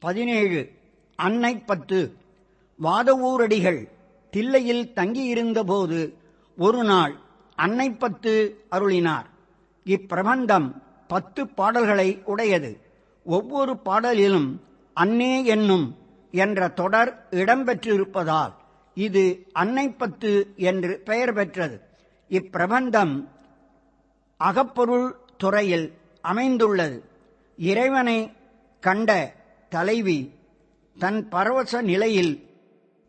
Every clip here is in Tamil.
பதினேழு அன்னை பத்து. வாதவூரடிகள் தில்லையில் தங்கியிருந்தபோது ஒரு நாள் அன்னை பத்து அருளினார். இப்பிரபந்தம் பத்து பாடல்களை உடையது. ஒவ்வொரு பாடலிலும் அன்னே என்னும் என்ற தொடர் இடம்பெற்றிருப்பதால் இது அன்னை பத்து என்று பெயர் பெற்றது. இப்பிரபந்தம் அகப்பொருள் துறையில் அமைந்துள்ளது. இறைவனை கண்ட தலைவி தன் பரவச நிலையில்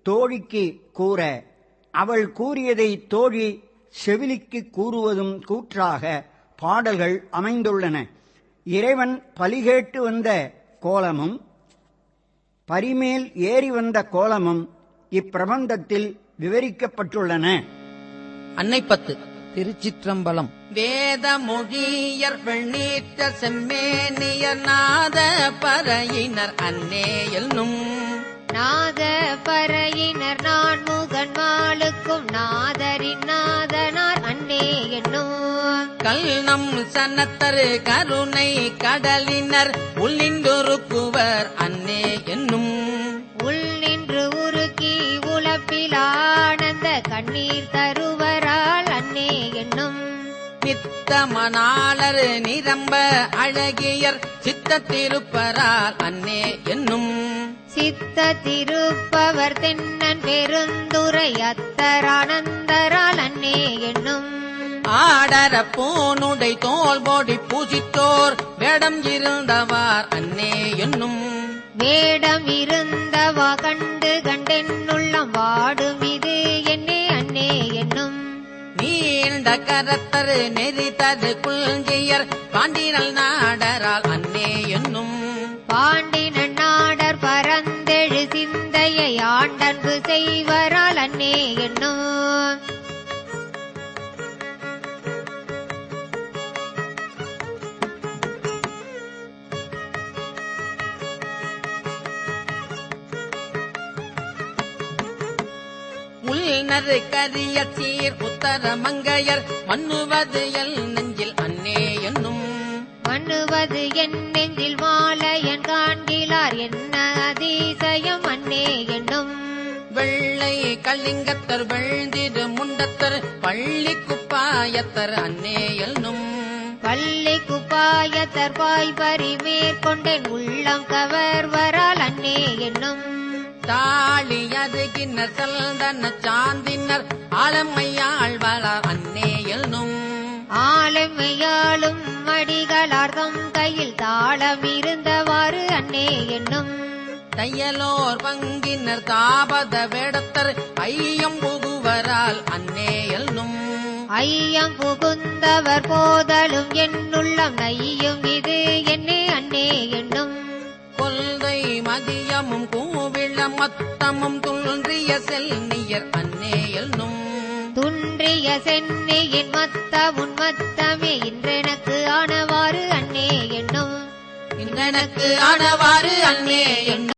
தோழிக்கு கூற அவள் கூறியதை தோழி செவிலிக்கு கூறுவதும் கூற்றாக பாடல்கள் அமைந்துள்ளன. இறைவன் பலிகேட்டு வந்த கோலமும் பரிமேல் ஏறி வந்த கோலமும் இப்பிரபந்தத்தில் விவரிக்கப்பட்டுள்ளன. அன்னை பத்து திருச்சிற்றம்பலம். வேத மொழியர் பெண்ணீற்ற செம்மேனியர் நாத பறையினர் அன்னே என்னும். நாத பறையினர் நான் முகன் மாளுக்கும் நாதரின் நாதனார் அன்னே என்னும். கல் நம் சன்னத்தரு கருணை கடலினர் உள்ளின்றொருக்குவர் அன்னே என்னும். மணாளர் நிரம்ப அழகியர் சித்த திருப்பரால் அன்னே என்னும். சித்த திருப்பவர் தென்னன் பெருந்துரை அத்தரானந்தரால் அன்னே என்னும். ஆடர பூனுடை தோல் போடி பூசித்தோர் வேடம் இருந்தவார் அன்னே என்னும். வேடம் இருந்தவா கண்டு கண்டென்னுள்ளம் வாடும் இது நீண்ட கரத்தரு நெறி தரு குள்ஜியர் பாண்டினல் நாடரால் அன்னே என்னும். பாண்டின நாடர் பரந்தெழு சிந்தையை ஆண்டன்பு செய்வரால் அன்னே என்னும். உள்நறு கரிய சீர் உத்தர மங்கையர் மன்னுவது எல் நெஞ்சில் அன்னே என்னும். மண்ணுவது என் நெஞ்சில் மாலையன் காண்கிலார் என்ன அதிசயம் அன்னே என்னும். வெள்ளை கல்லிங்கத்தர் வெள்திரு முண்டத்தர் பள்ளி குப்பாயத்தர் அன்னே என்னும். பள்ளி குப்பாய தற்பாய் பறி மேற்கொண்டேன் உள்ளம் என்னும் தாளி அதுகின்னர் சல்தன சாந்தினர் ஆளம்மையாழ்வாளார் அன்னே என்னும். ஆளுமையாளும் மடிகளார்தம் கையில் தாளம் இருந்தவாறு அன்னே என்னும். தையலோர் பங்கினர் தாபத வேடத்தர் ஐயம் புகுவரால் அன்னே என்னும். ஐயம் புகுந்தவர் போதலும் என்னுள்ளம் நையும் மத்தமும் துன்றிய செல்னியர் அன்னே என்னும். துன்றிய சென்னையின் மத்த உன்மத்தமே இன்றெனக்கு ஆனவாறு அன்னே என்னும். இன்றெனக்கு ஆனவாறு அன்னே என்னும்.